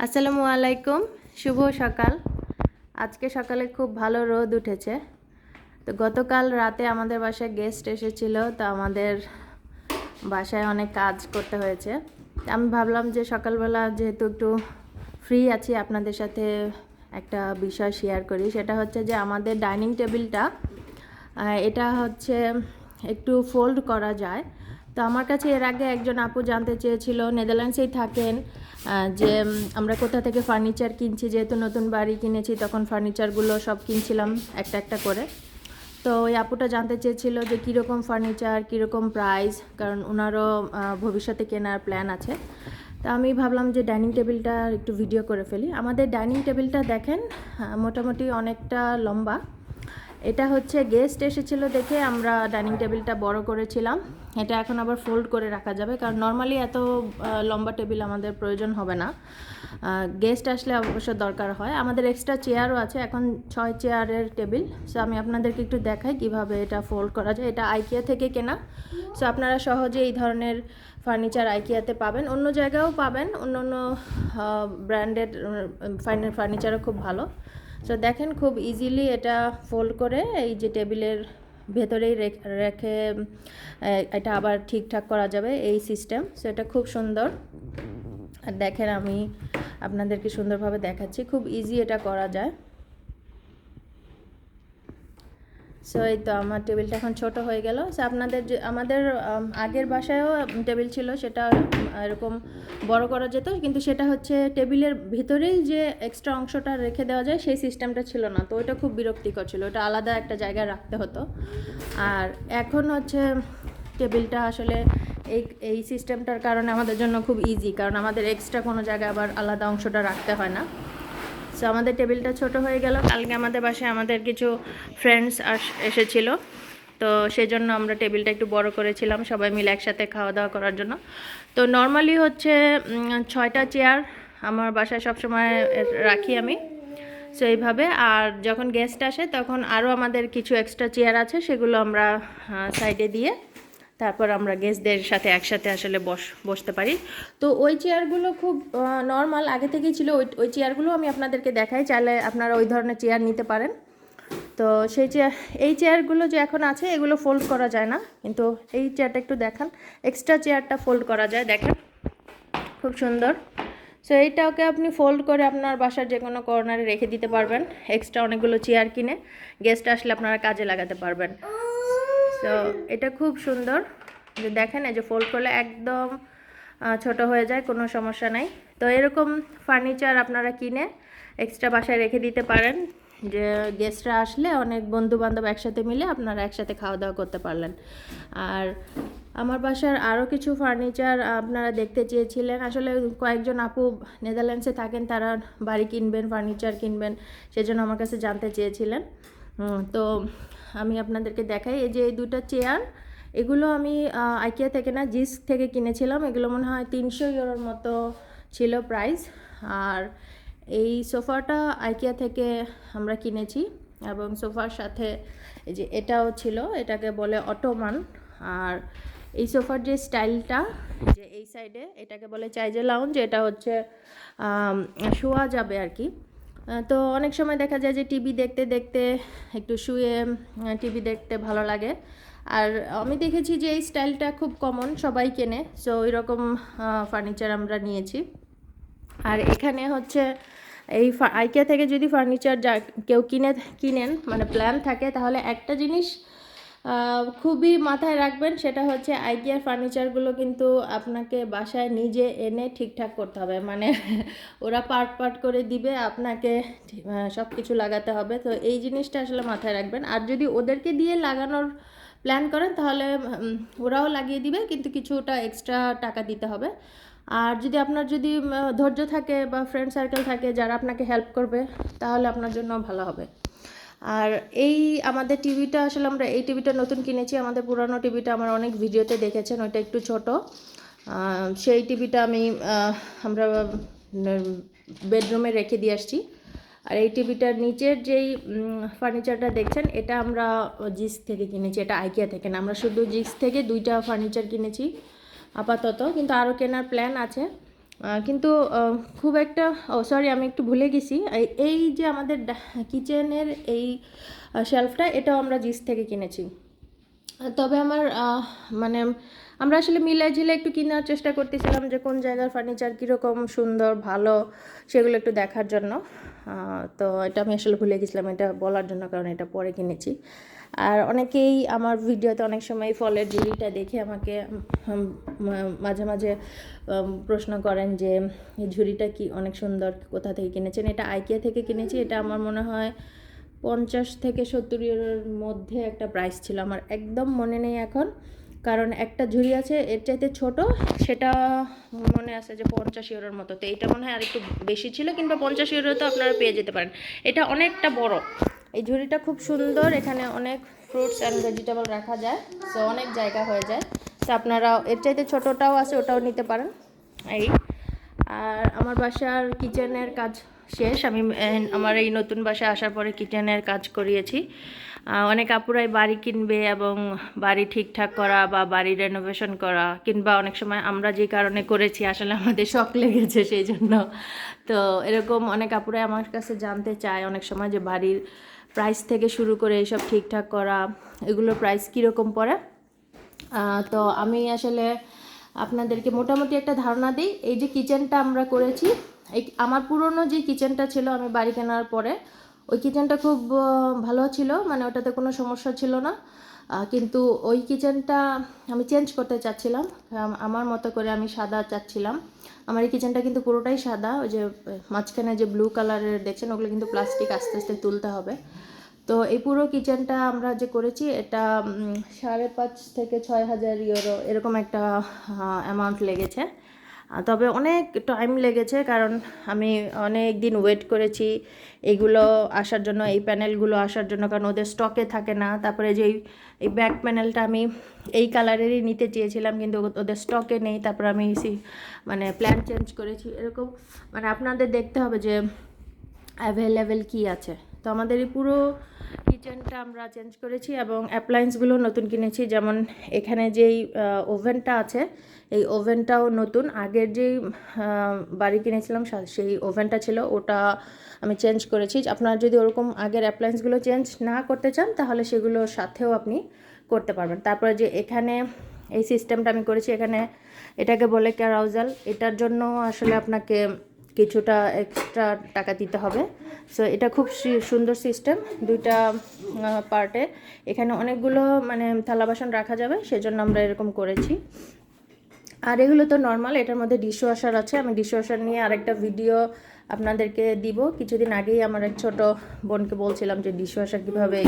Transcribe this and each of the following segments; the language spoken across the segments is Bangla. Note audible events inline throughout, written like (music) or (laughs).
আসসালামু আলাইকুম, শুভ সকাল। আজকে সকালে খুব ভালো রোদ উঠেছে। তো গতকাল রাতে আমাদের বাসায় গেস্ট এসেছিল, তো আমাদের বাসায় অনেক কাজ করতে হয়েছে। আমি ভাবলাম যে সকালবেলা যেহেতু একটু ফ্রি আছি, আপনাদের সাথে একটা বিষয় শেয়ার করি। সেটা হচ্ছে যে আমাদের ডাইনিং টেবিলটা এটা হচ্ছে একটু ফোল্ড করা যায়। তো আমার কাছে এর আগে একজন আপু জানতে চেয়েছিল, নেদারল্যান্ডসেই থাকেন। যে আমরা কোথা থেকে ফার্নিচার কিনছি, যেহেতু নতুন বাড়ি কিনেছি, তখন ফার্নিচারগুলো সব কিনছিলাম একটা একটা করে। তো ওই আপুটা জানতে চেয়েছিল যে, কীরকম ফার্নিচার কীরকম প্রাইস কারণ ওনারও ভবিষ্যতে কেনার প্ল্যান আছে। তা আমি ভাবলাম যে ডাইনিং টেবিলটা একটু ভিডিও করে ফেলি। আমাদের ডাইনিং টেবিলটা দেখেন মোটামুটি অনেকটা লম্বা। এটা হচ্ছে গেস্ট এসেছিল দেখে আমরা ডাইনিং টেবিলটা বড় করেছিলাম। এটা এখন আবার ফোল্ড করে রাখা যাবে, কারণ নর্মালি এত লম্বা টেবিল আমাদের প্রয়োজন হবে না। গেস্ট আসলে অবশ্য দরকার হয়। আমাদের এক্সট্রা চেয়ারও আছে, এখন ছয় চেয়ারের টেবিল সো আমি আপনাদেরকে একটু দেখাই কীভাবে এটা ফোল্ড করা যায়। এটা আইকিয়া থেকে কেনা। সো আপনারা সহজে এই ধরনের ফার্নিচার আইকিয়াতে পাবেন। অন্য জায়গায়ও পাবেন। অন্য অন্য ব্র্যান্ডেড ফার্নিচারও খুব ভালো। সো দেখেন খুব ইজিলি এটা ফোল্ড করে এই যে টেবিলের ভেতরেই রেখ- এটা আবার ঠিকঠাক করা যাবে এই সিস্টেম সো এটা খুব সুন্দর। আর দেখেন আমি আপনাদেরকে সুন্দরভাবে দেখাচ্ছি। খুব ইজি এটা করা যায়। সো এই তো আমার টেবিলটা এখন ছোট হয়ে গেল। সো আপনাদের আমাদের আগের বাসায়ও টেবিল ছিল, সেটা এরকম বড় করা যেত, কিন্তু সেটা হচ্ছে টেবিলের ভিতরেই যে এক্সট্রা অংশটা রেখে দেওয়া যায়, সেই সিস্টেমটা ছিল না। তো ওইটা খুব বিরক্তিকর ছিল ওটা আলাদা একটা জায়গায় রাখতে হতো। আর এখন হচ্ছে টেবিলটা আসলে এই এই সিস্টেমটার কারণে আমাদের জন্য খুব ইজি কারণ আমাদের এক্সট্রা কোনো জায়গায় আবার আলাদা অংশটা রাখতে হয় না। সো আমাদের টেবিলটা ছোট হয়ে গেল। কালকে আমাদের বাসায় আমাদের কিছু ফ্রেন্ডস আস এসেছিল। তো সেই জন্য আমরা টেবিলটা একটু বড় করেছিলাম, সবাই মিলে একসাথে খাওয়া দাওয়া করার জন্য। তো নর্মালি হচ্ছে ছয়টা চেয়ার আমার বাসায় সবসময় রাখি আমি। সো এইভাবে। আর যখন গেস্ট আসে, তখন আরও আমাদের কিছু এক্সট্রা চেয়ার আছে, সেগুলো আমরা সাইডে দিয়ে তারপর আমরা গেস্টদের সাথে একসাথে আসলে বস, বসতে পারি। তো ওই চেয়ারগুলো খুব নর্মাল আগে থেকেই ছিল, ওই ওই চেয়ারগুলো আমি আপনাদেরকে দেখাই, চাইলে আপনারা ওই ধরনের চেয়ার নিতে পারেন। তো সেই চেয়ার এই চেয়ারগুলো যে এখন আছে, এগুলো ফোল্ড করা যায় না, কিন্তু এই চেয়ারটা একটু দেখান। এক্সট্রা চেয়ারটা ফোল্ড করা যায়, দেখেন। খুব সুন্দর। সো এইটাকে আপনি ফোল্ড করে আপনার বাসার যে কোনো কর্নারে রেখে দিতে পারবেন। এক্সট্রা অনেকগুলো চেয়ার কিনে গেস্ট আসলে আপনারা কাজে লাগাতে পারবেন। সো এটা খুব সুন্দর। যে দেখেন, এই যে ফোল্ড করলে একদম ছোট হয়ে যায়, কোনো সমস্যা নাই। তো এরকম ফার্নিচার আপনারা কিনে এক্সট্রা বাসায় রেখে দিতে পারেন। যে গেস্টরা আসলে অনেক বন্ধু বান্ধব একসাথে মিলে আপনারা একসাথে খাওয়া দাওয়া করতে পারলেন। আর আমার বাসার আরও কিছু ফার্নিচার আপনারা দেখতে চেয়েছিলেন। আসলে কয়েকজন আপু নেদারল্যান্ডসে থাকেন, তারা বাড়ি কিনবেন ফার্নিচার কিনবেন, সেজন্য আমার কাছে জানতে চেয়েছিলেন। তো আমি আপনাদেরকে দেখাই, এই যে এই দুটো চেয়ার এগুলো আমি আইকিয়া থেকে না জিস থেকে কিনেছিলাম। এগুলো মনে হয় তিনশো ইউরোর মতো ছিল প্রাইস আর এই সোফাটা আইকিয়া থেকে আমরা কিনেছি এবং সোফার সাথে এই যে এটাও ছিল, এটাকে বলে অটোমান আর এই সোফার যে স্টাইলটা, যে এই সাইডে এটাকে বলে চাইজে লাউঞ্জ এটা হচ্ছে শোয়া যাবে আর কি। তো অনেক সময় দেখা যায় যে টিভি দেখতে দেখতে একটু শুয়ে টিভি দেখতে ভালো লাগে। আর আমি দেখেছি যে এই স্টাইলটা খুব কমন, সবাই কেনে। সো ওই রকম ফার্নিচার আমরা নিয়েছি। আর এখানে হচ্ছে এই আইকিয়া থেকে যদি ফার্নিচার যা কেউ কিনে কিনেন মানে প্ল্যান থাকে, তাহলে একটা জিনিস খুবই মাথায় রাখবেন, সেটা হচ্ছে আইকিয়ার ফার্নিচারগুলো কিন্তু আপনাকে বাসায় নিজে এনে ঠিকঠাক করতে হবে। মানে (laughs) ওরা পার্ট পার্ট করে দিবে, আপনাকে সব কিছু লাগাতে হবে। তো এই জিনিসটা আসলে মাথায় রাখবেন। আর যদি ওদেরকে দিয়ে লাগানোর প্ল্যান করেন, তাহলে ওরাও লাগিয়ে দিবে, কিন্তু কিছুটা এক্সট্রা টাকা দিতে হবে। আর যদি আপনার যদি ধৈর্য থাকে বা ফ্রেন্ড সার্কেল থাকে, যারা আপনাকে হেল্প করবে, তাহলে আপনার জন্য ভালো হবে। আর এই আমাদের টিভিটা আসলে আমরা এই টিভিটা নতুন কিনেছি, আমাদের পুরানো টিভিটা আমার অনেক ভিডিওতে দেখেছেন, ওইটা একটু ছোট। সেই টিভিটা আমি আমরা বেডরুমে রেখে দিয়ে আসছি। আর এই টিভিটার নিচের যেই ফার্নিচারটা দেখছেন, এটা আমরা জিক্স থেকে কিনেছি, এটা আইকিয়া থেকে না, আমরা শুধু জিক্স থেকে দুইটা ফার্নিচার কিনেছি, আপাতত। কিন্তু আরও কেনার প্ল্যান আছে। কিন্তু খুব একটা, ও সরি আমি একটু ভুলে গেছি। এই- যে আমাদের কিচেনের এই শেলফটা এটাও আমরা জিস থেকে কিনেছি। তবে আমার মানে আমরা আসলে মিলাই ঝিলে একটু কেনার চেষ্টা করতেছিলাম যে কোন জায়গার ফার্নিচার কীরকম সুন্দর, ভালো, সেগুলো একটু দেখার জন্য। তো এটা আমি আসলে ভুলে গেছিলাম, এটা বলার জন্য কারণ এটা পরে কিনেছি। আর অনেকেই আমার ভিডিওতে অনেক সময় ফলের ঝুড়িটা দেখে আমাকে মাঝে মাঝে প্রশ্ন করেন যে, এই ঝুড়িটা কি অনেক সুন্দর, কোথা থেকে কিনেছেন? এটা আইকিয়া থেকে কিনেছি, এটা আমার মনে হয় পঞ্চাশ থেকে সত্তর ইউরোর মধ্যে একটা প্রাইস ছিল। আমার একদম মনে নেই এখন। কারণ একটা ঝুড়ি আছে, এর চাইতে ছোট, সেটা মনে আছে যে পঞ্চাশ ইউরোর মতো। তো এটা মনে হয় আরেকটু বেশি ছিল, কিংবা পঞ্চাশ ইউরো তো আপনারা পেয়ে যেতে পারেন। এটা অনেকটা বড়। এই ঝুড়িটা খুব সুন্দর, এখানে অনেক ফ্রুটস অ্যান্ড ভেজিটেবল রাখা যায়, সো অনেক জায়গা হয়ে যায়। তো আপনারা, এর চাইতে ছোটোটাও আছে, ওটাও নিতে পারেন। এই। আর আমার বাসার কিচেনের কাজ শেষ। আমি আমার এই নতুন বাসায় আসার পরে কিচেনের কাজ করিয়েছি। অনেক আপুরাই বাড়ি কিনবে এবং বাড়ি ঠিকঠাক করা বা বাড়ি রেনোভেশন করা, কিংবা অনেক সময় আমরা যে কারণে করেছি, আসলে আমাদের শখ লেগেছে সেই জন্য। তো এরকম অনেক আপুরাই আমার কাছে জানতে চায়, অনেক সময় যে বাড়ির প্রাইস থেকে শুরু করে এইসব ঠিকঠাক করা, এগুলোর প্রাইস কীরকম পড়ে। তো আমি আসলে আপনাদেরকে মোটামুটি একটা ধারণা দিই, এই যে কিচেনটা আমরা করেছি, এই আমার পুরনো যে কিচেনটা ছিল, আমি বাড়ি কেনার পরে ওই কিচেনটা খুব ভালো ছিল মানে ওটাতে কোনো সমস্যা ছিল না। কিন্তু ওই কিচেনটা আমি চেঞ্জ করতে চাচ্ছিলাম। আমার মতো করে আমি সাদা চাচ্ছিলাম। আমার এই কিচেনটা কিন্তু পুরোটাই সাদা, ওই যে, মাঝখানে যে ব্লু কালারের দেখছেন, ওগুলো কিন্তু প্লাস্টিক আস্তে আস্তে তুলতে হবে। তো এই পুরো কিচেনটা আমরা যে করেছি, এটা সাড়ে পাঁচ থেকে ছয় হাজার ইউরো এরকম একটা অ্যামাউন্ট লেগেছে। তবে অনেক টাইম লেগেছে কারণ আমি অনেক দিন ওয়েট করেছি এগুলো আসার জন্য, এই প্যানেলগুলো আসার জন্য, কারণ ওদের স্টকে থাকে না। তারপরে যে এই- ব্যাক প্যানেলটা আমি এই কালারেরই নিতে চেয়েছিলাম, কিন্তু ওদের স্টকে নেই। তারপর আমি মানে প্ল্যান চেঞ্জ করেছি। এরকম মানে আপনাদের দেখতে হবে যে অ্যাভেলেবেল কি আছে। তো আমাদের এই পুরো কিচেনটা আমরা চেঞ্জ করেছি এবং অ্যাপ্লায়েন্সগুলো নতুন কিনেছি। যেমন এখানে যেই ওভেনটা আছে, এই ওভেনটাও নতুন। আগের যেই বাড়ি কিনেছিলাম সেই ওভেনটা ছিল, ওটা আমি চেঞ্জ করেছি। আপনারা যদি ওরকম আগের অ্যাপ্লায়েন্সগুলো চেঞ্জ না করতে চান, তাহলে সেগুলোর সাথেও আপনি করতে পারবেন। তারপরে যে এখানে এই সিস্টেমটা আমি করেছি, এখানে এটাকে বলে ক্যারাউজাল এটার জন্য আসলে আপনাকে কিছুটা এক্সট্রা টাকা দিতে হবে। সো এটা খুব সুন্দর সিস্টেম দুইটা পার্টে এখানে অনেকগুলো মানে থালা বাসন রাখা যাবে, সেজন্য আমরা এরকম করেছি। আর এগুলো তো নর্মাল এটার মধ্যে ডিশ ওয়াশার আছে। আমি ডিশ ওয়াশার নিয়ে আরেকটা ভিডিও আপনাদেরকে দিব। কিছুদিন আগেই আমার এক ছোট বোনকে বলছিলাম যে ডিশওয়াশার কীভাবে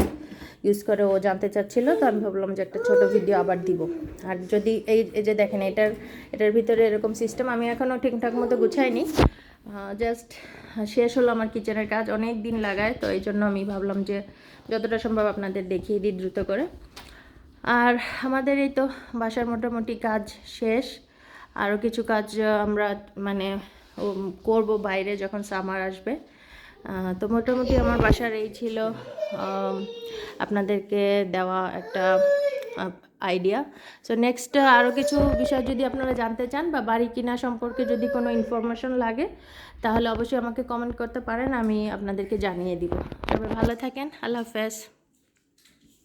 ইউজ করে, ও জানতে চাচ্ছিলো। তো আমি ভাবলাম যে, একটা ছোট ভিডিও আবার দিব। আর যদি এই এই যে দেখেন, এটার এটার ভিতরে এরকম সিস্টেম আমি এখনও ঠিকঠাক মতো গুছাইনি। জাস্ট শেষ হলো আমার কিচেনের কাজ, অনেক দিন লাগায়, তো এই জন্য আমি ভাবলাম যে যতটা সম্ভব আপনাদের দেখিয়ে দিই দ্রুত করে। আর আমাদের এই তো বাসার মোটামুটি কাজ শেষ। আরও কিছু কাজ আমরা মানে করব বাইরে যখন সামার আসবে। তো মোটামুটি আমার বাসার এই ছিল আপনাদেরকে দেওয়া একটা আইডিয়া সো নেক্সট আরও কিছু বিষয় যদি আপনারা জানতে চান বা বাড়ি কিনা সম্পর্কে যদি কোনো ইনফরমেশন লাগে, তাহলে অবশ্যই আমাকে কমেন্ট করতে পারেন, আমি আপনাদেরকে জানিয়ে দিব। তবে ভালো থাকেন, আল্লাহ হাফেজ।